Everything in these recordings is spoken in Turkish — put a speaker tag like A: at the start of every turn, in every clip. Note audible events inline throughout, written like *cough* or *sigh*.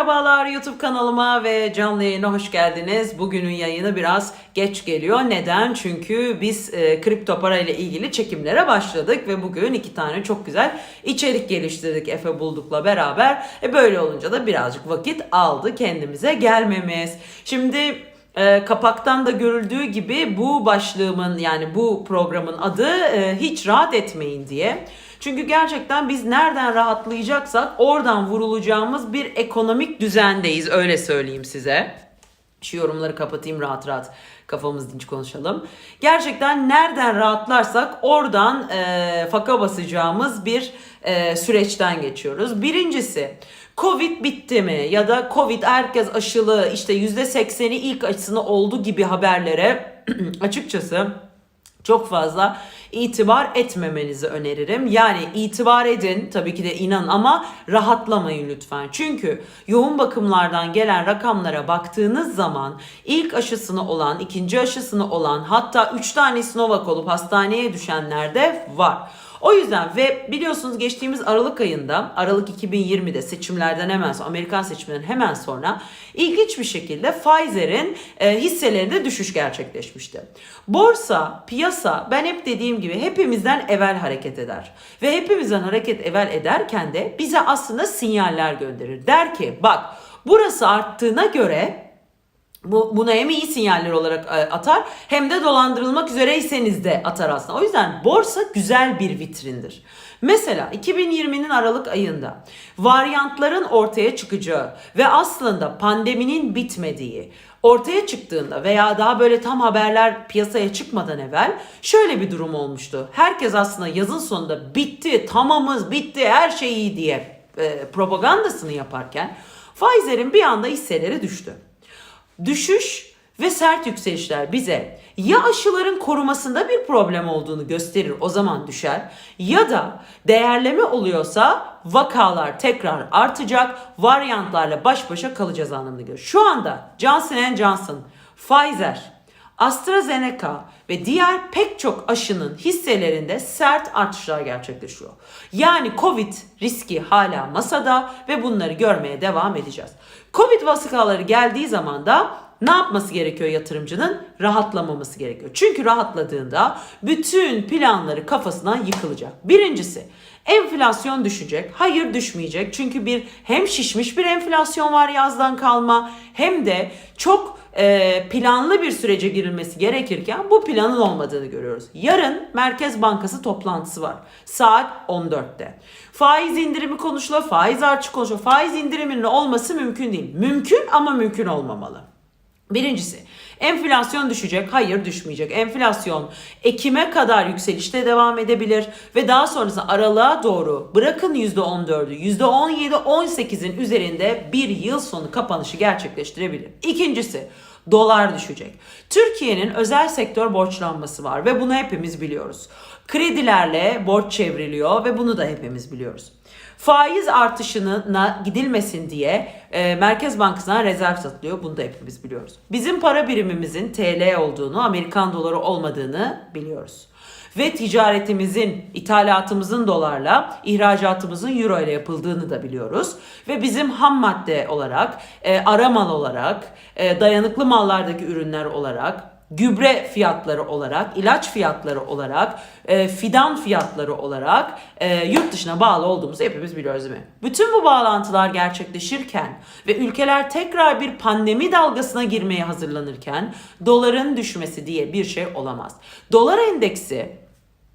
A: Merhabalar YouTube kanalıma ve canlı yayına hoş geldiniz. Bugünün yayını biraz geç geliyor. Neden? Çünkü biz e, kripto para ile ilgili çekimlere başladık ve bugün iki tane çok güzel içerik geliştirdik Efe Bulduk'la beraber. E, böyle olunca da birazcık vakit aldı kendimize gelmemiz. Şimdi e, kapaktan da görüldüğü gibi bu başlığımın yani bu programın adı e, hiç rahat etmeyin diye. Çünkü gerçekten biz nereden rahatlayacaksak oradan vurulacağımız bir ekonomik düzendeyiz öyle söyleyeyim size. Şu yorumları kapatayım rahat rahat kafamız dinç konuşalım. Gerçekten nereden rahatlarsak oradan e, faka basacağımız bir e, süreçten geçiyoruz. Birincisi Covid bitti mi ya da Covid herkes aşılı işte %80'i ilk aşısını oldu gibi haberlere *clears throat* açıkçası çok fazla itibar etmemenizi öneririm. Yani itibar edin tabii ki de inanın ama rahatlamayın lütfen. Çünkü yoğun bakımlardan gelen rakamlara baktığınız zaman ilk aşısını olan, ikinci aşısını olan hatta 3 tane Sinovac olup hastaneye düşenler de var. O yüzden ve biliyorsunuz geçtiğimiz Aralık ayında, Aralık 2020'de seçimlerden hemen sonra, Amerikan seçimlerinden hemen sonra ilginç bir şekilde Pfizer'in e, hisselerinde düşüş gerçekleşmişti. Borsa, piyasa ben hep dediğim gibi hepimizden evvel hareket eder. Ve hepimizden hareket evvel ederken de bize aslında sinyaller gönderir. Der ki bak burası arttığına göre bu, buna hem iyi sinyaller olarak e, atar hem de dolandırılmak üzereyseniz de atar aslında. O yüzden borsa güzel bir vitrindir. Mesela 2020'nin Aralık ayında varyantların ortaya çıkacağı ve aslında pandeminin bitmediği ortaya çıktığında veya daha böyle tam haberler piyasaya çıkmadan evvel şöyle bir durum olmuştu. Herkes aslında yazın sonunda bitti, tamamız, bitti, her şey iyi diye e, propagandasını yaparken Pfizer'in bir anda hisseleri düştü düşüş ve sert yükselişler bize ya aşıların korumasında bir problem olduğunu gösterir o zaman düşer ya da değerleme oluyorsa vakalar tekrar artacak varyantlarla baş başa kalacağız anlamına gelir. Şu anda Johnson Johnson, Pfizer, AstraZeneca ve diğer pek çok aşının hisselerinde sert artışlar gerçekleşiyor. Yani Covid riski hala masada ve bunları görmeye devam edeceğiz. Covid vakaları geldiği zaman da ne yapması gerekiyor yatırımcının? Rahatlamaması gerekiyor. Çünkü rahatladığında bütün planları kafasından yıkılacak. Birincisi enflasyon düşecek. Hayır düşmeyecek. Çünkü bir hem şişmiş bir enflasyon var yazdan kalma hem de çok e, planlı bir sürece girilmesi gerekirken bu planın olmadığını görüyoruz. Yarın Merkez Bankası toplantısı var. Saat 14'te. Faiz indirimi konuşuluyor, faiz artışı konuşuluyor. Faiz indiriminin olması mümkün değil. Mümkün ama mümkün olmamalı. Birincisi enflasyon düşecek. Hayır düşmeyecek. Enflasyon Ekim'e kadar yükselişte devam edebilir ve daha sonrasında aralığa doğru bırakın %14'ü %17-18'in üzerinde bir yıl sonu kapanışı gerçekleştirebilir. İkincisi dolar düşecek. Türkiye'nin özel sektör borçlanması var ve bunu hepimiz biliyoruz. Kredilerle borç çevriliyor ve bunu da hepimiz biliyoruz. Faiz artışına gidilmesin diye e, Merkez Bankası'na rezerv satılıyor. Bunu da hepimiz biliyoruz. Bizim para birimimizin TL olduğunu, Amerikan doları olmadığını biliyoruz. Ve ticaretimizin, ithalatımızın dolarla, ihracatımızın euro ile yapıldığını da biliyoruz. Ve bizim ham madde olarak, e, ara mal olarak, e, dayanıklı mallardaki ürünler olarak, gübre fiyatları olarak, ilaç fiyatları olarak, e, fidan fiyatları olarak e, yurt dışına bağlı olduğumuzu hepimiz biliyoruz değil mi? Bütün bu bağlantılar gerçekleşirken ve ülkeler tekrar bir pandemi dalgasına girmeye hazırlanırken doların düşmesi diye bir şey olamaz. Dolar endeksi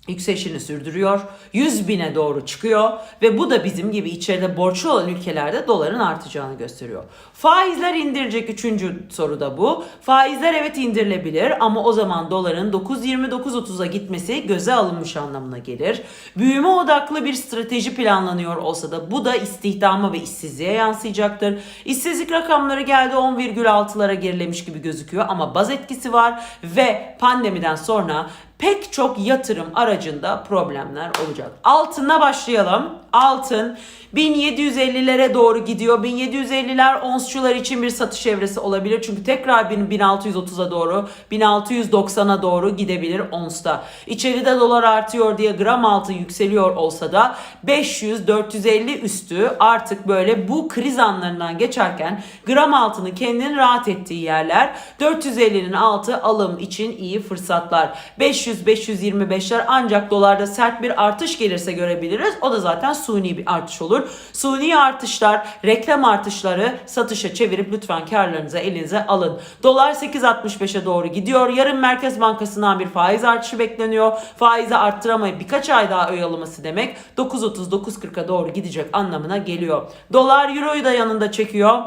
A: yükselişini sürdürüyor. 100 bine doğru çıkıyor ve bu da bizim gibi içeride borçlu olan ülkelerde doların artacağını gösteriyor. Faizler indirecek üçüncü soru da bu. Faizler evet indirilebilir ama o zaman doların 9.29-30'a gitmesi göze alınmış anlamına gelir. Büyüme odaklı bir strateji planlanıyor olsa da bu da istihdama ve işsizliğe yansıyacaktır. İşsizlik rakamları geldi 10,6'lara gerilemiş gibi gözüküyor ama baz etkisi var ve pandemiden sonra pek çok yatırım aracında problemler olacak. Altına başlayalım. Altın 1750'lere doğru gidiyor. 1750'ler onsçular için bir satış evresi olabilir. Çünkü tekrar 1630'a doğru 1690'a doğru gidebilir onsta. İçeride dolar artıyor diye gram altın yükseliyor olsa da 500-450 üstü artık böyle bu kriz anlarından geçerken gram altının kendini rahat ettiği yerler 450'nin altı alım için iyi fırsatlar. 500-525'ler ancak dolarda sert bir artış gelirse görebiliriz. O da zaten suni bir artış olur. Suni artışlar, reklam artışları satışa çevirip lütfen karlarınızı elinize alın. Dolar 8.65'e doğru gidiyor. Yarın Merkez Bankası'ndan bir faiz artışı bekleniyor. Faizi arttıramayıp birkaç ay daha oyalaması demek 9.30-9.40'a doğru gidecek anlamına geliyor. Dolar Euro'yu da yanında çekiyor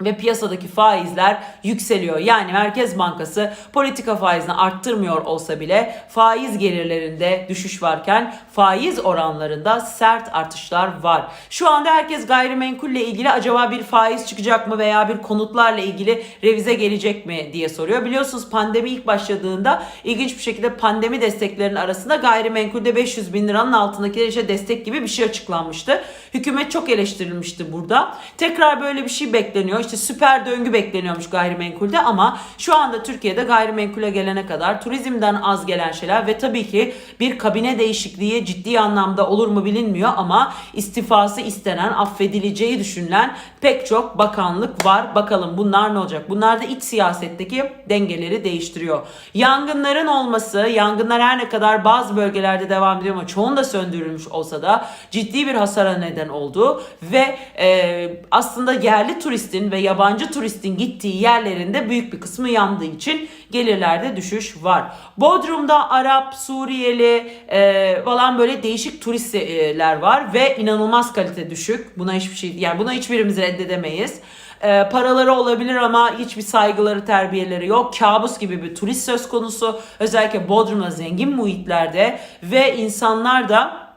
A: ve piyasadaki faizler yükseliyor. Yani Merkez Bankası politika faizini arttırmıyor olsa bile faiz gelirlerinde düşüş varken faiz oranlarında sert artışlar var. Şu anda herkes gayrimenkulle ilgili acaba bir faiz çıkacak mı veya bir konutlarla ilgili revize gelecek mi diye soruyor. Biliyorsunuz pandemi ilk başladığında ilginç bir şekilde pandemi desteklerinin arasında gayrimenkulde 500 bin liranın altındaki işte destek gibi bir şey açıklanmıştı. Hükümet çok eleştirilmişti burada. Tekrar böyle bir şey bekleniyor işte süper döngü bekleniyormuş gayrimenkulde ama şu anda Türkiye'de gayrimenkule gelene kadar turizmden az gelen şeyler ve tabii ki bir kabine değişikliği ciddi anlamda olur mu bilinmiyor ama istifası istenen, affedileceği düşünülen pek çok bakanlık var. Bakalım bunlar ne olacak? Bunlar da iç siyasetteki dengeleri değiştiriyor. Yangınların olması, yangınlar her ne kadar bazı bölgelerde devam ediyor ama çoğunda söndürülmüş olsa da ciddi bir hasara neden oldu ve e, aslında yerli turistin ve yabancı turistin gittiği yerlerinde büyük bir kısmı yandığı için gelirlerde düşüş var. Bodrum'da Arap, Suriyeli e, falan böyle değişik turistler var ve inanılmaz kalite düşük. Buna hiçbir şey yani buna hiçbirimiz reddedemeyiz. E, paraları olabilir ama hiçbir saygıları, terbiyeleri yok. Kabus gibi bir turist söz konusu. Özellikle Bodrum'da zengin muhitlerde ve insanlar da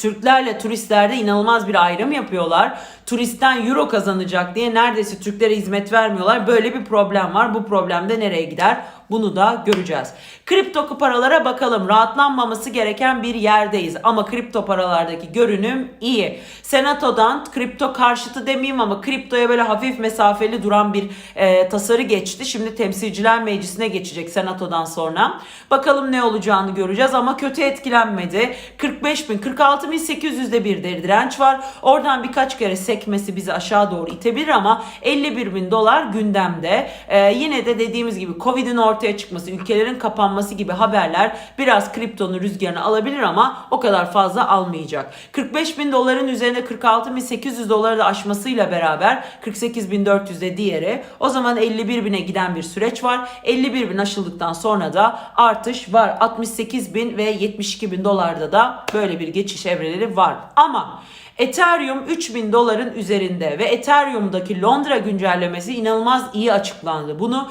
A: Türklerle turistlerde inanılmaz bir ayrım yapıyorlar. Turistten euro kazanacak diye neredeyse Türklere hizmet vermiyorlar. Böyle bir problem var. Bu problem de nereye gider? Bunu da göreceğiz. Kripto paralara bakalım. Rahatlanmaması gereken bir yerdeyiz. Ama kripto paralardaki görünüm iyi. Senato'dan kripto karşıtı demeyeyim ama kriptoya böyle hafif mesafeli duran bir e, tasarı geçti. Şimdi temsilciler meclisine geçecek senatodan sonra. Bakalım ne olacağını göreceğiz ama kötü etkilenmedi. 45 bin, 46 bin 800'de bir direnç var. Oradan birkaç kere sekmesi bizi aşağı doğru itebilir ama 51 bin dolar gündemde. E, yine de dediğimiz gibi Covid'in ortaya çıkması, ülkelerin kapanması gibi haberler biraz kriptonun rüzgarını alabilir ama o kadar fazla almayacak. 45 bin doların üzerinde 46 bin 800 doları da aşmasıyla beraber 48 bin 400'de diğeri. O zaman 51 bine giden bir süreç var. 51 bin aşıldıktan sonra da artış var. 68 bin ve 72 bin dolarda da böyle bir geçiş evreleri var. Ama Ethereum 3000 doların üzerinde ve Ethereum'daki Londra güncellemesi inanılmaz iyi açıklandı. Bunu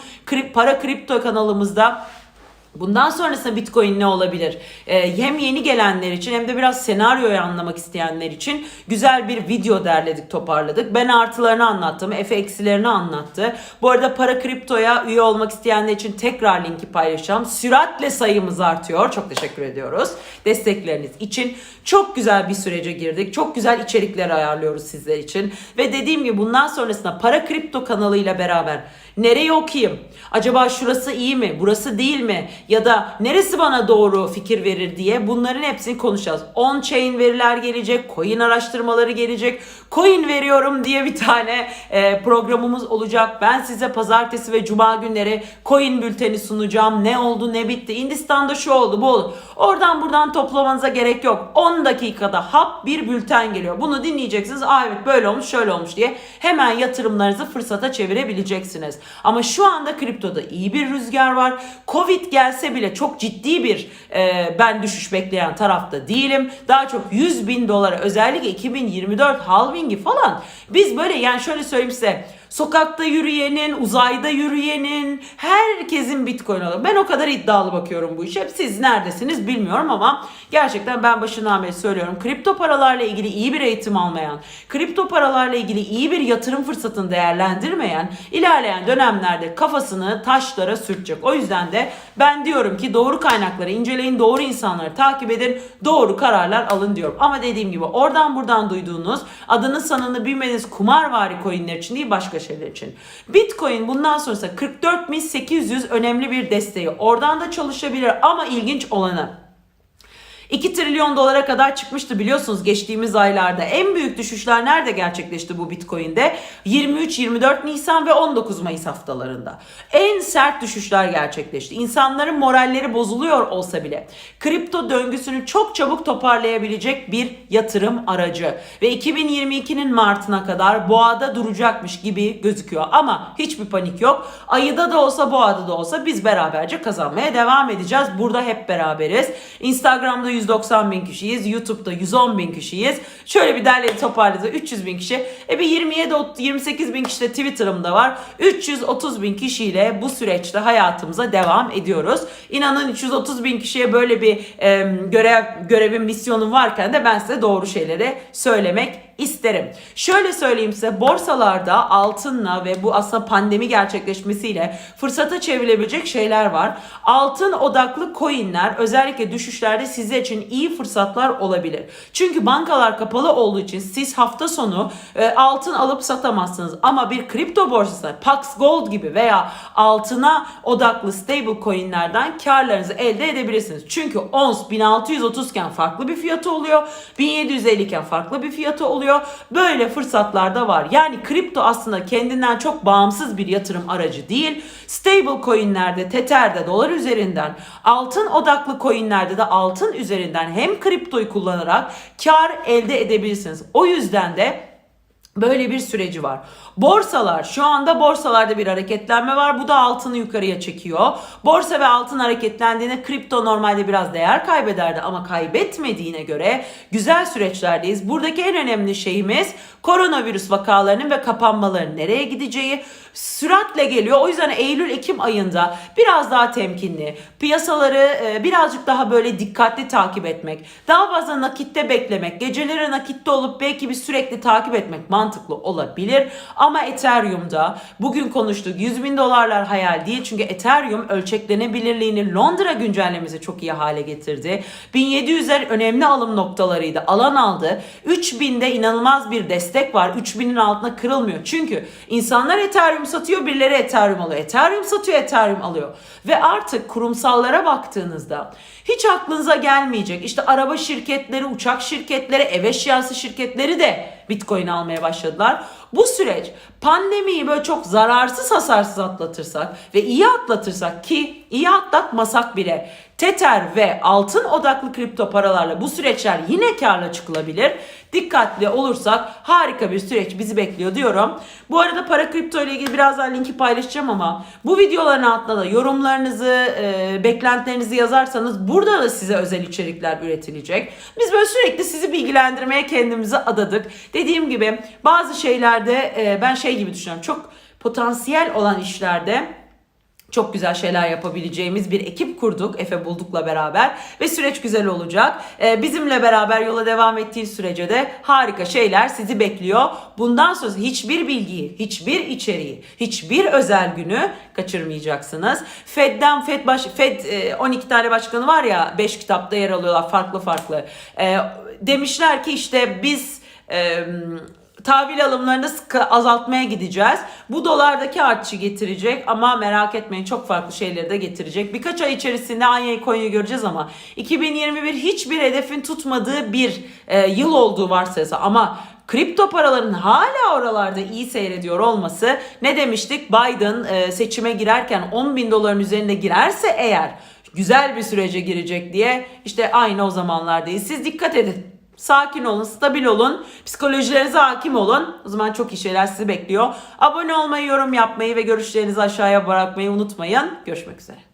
A: para kripto kanalımızda Bundan sonrasında Bitcoin ne olabilir? Ee, hem yeni gelenler için hem de biraz senaryoyu anlamak isteyenler için güzel bir video derledik, toparladık. Ben artılarını anlattım, Efe eksilerini anlattı. Bu arada para kriptoya üye olmak isteyenler için tekrar linki paylaşacağım. Süratle sayımız artıyor. Çok teşekkür ediyoruz destekleriniz için. Çok güzel bir sürece girdik. Çok güzel içerikler ayarlıyoruz sizler için. Ve dediğim gibi bundan sonrasında para kripto kanalıyla beraber Nereyi okuyayım? Acaba şurası iyi mi? Burası değil mi? Ya da neresi bana doğru fikir verir diye bunların hepsini konuşacağız. On-chain veriler gelecek, coin araştırmaları gelecek. Coin veriyorum diye bir tane e, programımız olacak. Ben size pazartesi ve cuma günleri coin bülteni sunacağım. Ne oldu ne bitti. Hindistan'da şu oldu bu oldu. Oradan buradan toplamanıza gerek yok. 10 dakikada hap bir bülten geliyor. Bunu dinleyeceksiniz. Aa evet böyle olmuş şöyle olmuş diye hemen yatırımlarınızı fırsata çevirebileceksiniz. Ama şu anda kriptoda iyi bir rüzgar var. Covid gelse bile çok ciddi bir e, ben düşüş bekleyen tarafta değilim. Daha çok 100 bin dolara özellikle 2024 halvingi falan. Biz böyle yani şöyle söyleyeyim size Sokakta yürüyenin, uzayda yürüyenin, herkesin Bitcoin alıyor. Ben o kadar iddialı bakıyorum bu işe. Siz neredesiniz bilmiyorum ama gerçekten ben başından beri söylüyorum. Kripto paralarla ilgili iyi bir eğitim almayan, kripto paralarla ilgili iyi bir yatırım fırsatını değerlendirmeyen ilerleyen dönemlerde kafasını taşlara sürtecek. O yüzden de ben diyorum ki doğru kaynakları inceleyin, doğru insanları takip edin, doğru kararlar alın diyorum. Ama dediğim gibi oradan buradan duyduğunuz adını sanını bilmediğiniz kumarvari coinler için değil başka şeyler için. Bitcoin bundan sonrası 44.800 önemli bir desteği. Oradan da çalışabilir ama ilginç olanı 2 trilyon dolara kadar çıkmıştı biliyorsunuz geçtiğimiz aylarda. En büyük düşüşler nerede gerçekleşti bu Bitcoin'de? 23-24 Nisan ve 19 Mayıs haftalarında. En sert düşüşler gerçekleşti. İnsanların moralleri bozuluyor olsa bile kripto döngüsünü çok çabuk toparlayabilecek bir yatırım aracı. Ve 2022'nin Mart'ına kadar boğada duracakmış gibi gözüküyor. Ama hiçbir panik yok. Ayıda da olsa boğada da olsa biz beraberce kazanmaya devam edeceğiz. Burada hep beraberiz. Instagram'da 190 bin kişiyiz. YouTube'da 110 bin kişiyiz. Şöyle bir derledi toparladı 300 bin kişi. E bir 27 28 bin kişi de Twitter'ımda var. 330 bin kişiyle bu süreçte hayatımıza devam ediyoruz. İnanın 330 bin kişiye böyle bir e, görev görevin misyonum varken de ben size doğru şeyleri söylemek isterim. Şöyle söyleyeyim size borsalarda altınla ve bu aslında pandemi gerçekleşmesiyle fırsata çevrilebilecek şeyler var. Altın odaklı coinler özellikle düşüşlerde sizler için iyi fırsatlar olabilir. Çünkü bankalar kapalı olduğu için siz hafta sonu e, altın alıp satamazsınız. Ama bir kripto borsası Pax Gold gibi veya altına odaklı stable coinlerden karlarınızı elde edebilirsiniz. Çünkü ons 1630 iken farklı bir fiyatı oluyor. 1750 iken farklı bir fiyatı oluyor. Böyle fırsatlar da var. Yani kripto aslında kendinden çok bağımsız bir yatırım aracı değil. Stable coinlerde, Tether'de, dolar üzerinden, altın odaklı coinlerde de altın üzerinden hem kriptoyu kullanarak kar elde edebilirsiniz. O yüzden de Böyle bir süreci var. Borsalar şu anda borsalarda bir hareketlenme var. Bu da altını yukarıya çekiyor. Borsa ve altın hareketlendiğinde kripto normalde biraz değer kaybederdi ama kaybetmediğine göre güzel süreçlerdeyiz. Buradaki en önemli şeyimiz koronavirüs vakalarının ve kapanmaların nereye gideceği süratle geliyor. O yüzden Eylül-Ekim ayında biraz daha temkinli, piyasaları e, birazcık daha böyle dikkatli takip etmek, daha fazla nakitte beklemek, geceleri nakitte olup belki bir sürekli takip etmek mantıklı olabilir. Ama Ethereum'da bugün konuştuk 100 bin dolarlar hayal değil. Çünkü Ethereum ölçeklenebilirliğini Londra güncellemesi çok iyi hale getirdi. 1700'ler önemli alım noktalarıydı. Alan aldı. 3000'de inanılmaz bir destek var. 3000'in altına kırılmıyor. Çünkü insanlar Ethereum satıyor, birileri Ethereum alıyor. Ethereum satıyor, Ethereum alıyor. Ve artık kurumsallara baktığınızda hiç aklınıza gelmeyecek. İşte araba şirketleri, uçak şirketleri, ev eşyası şirketleri de Bitcoin almaya başladılar. Bu süreç pandemiyi böyle çok zararsız hasarsız atlatırsak ve iyi atlatırsak ki iyi atlatmasak bile Tether ve altın odaklı kripto paralarla bu süreçler yine karla çıkılabilir. Dikkatli olursak harika bir süreç bizi bekliyor diyorum. Bu arada para kripto ile ilgili birazdan linki paylaşacağım ama bu videoların altına da yorumlarınızı, e, beklentilerinizi yazarsanız burada da size özel içerikler üretilecek. Biz böyle sürekli sizi bilgilendirmeye kendimizi adadık. Dediğim gibi bazı şeylerde e, ben şey gibi düşünüyorum. Çok potansiyel olan işlerde çok güzel şeyler yapabileceğimiz bir ekip kurduk Efe Bulduk'la beraber ve süreç güzel olacak. Ee, bizimle beraber yola devam ettiği sürece de harika şeyler sizi bekliyor. Bundan sonra hiçbir bilgiyi, hiçbir içeriği, hiçbir özel günü kaçırmayacaksınız. Fed'den Fed baş Fed e, 12 tane başkanı var ya 5 kitapta yer alıyorlar farklı farklı. E, demişler ki işte biz e, tahvil alımlarını azaltmaya gideceğiz. Bu dolardaki artışı getirecek ama merak etmeyin çok farklı şeyleri de getirecek. Birkaç ay içerisinde aynı konuyu göreceğiz ama 2021 hiçbir hedefin tutmadığı bir e, yıl olduğu varsayılsa ama kripto paraların hala oralarda iyi seyrediyor olması ne demiştik? Biden e, seçime girerken 10 bin doların üzerinde girerse eğer güzel bir sürece girecek diye işte aynı o zamanlardayız. Siz dikkat edin. Sakin olun, stabil olun, psikolojilerinize hakim olun. O zaman çok iyi şeyler sizi bekliyor. Abone olmayı, yorum yapmayı ve görüşlerinizi aşağıya bırakmayı unutmayın. Görüşmek üzere.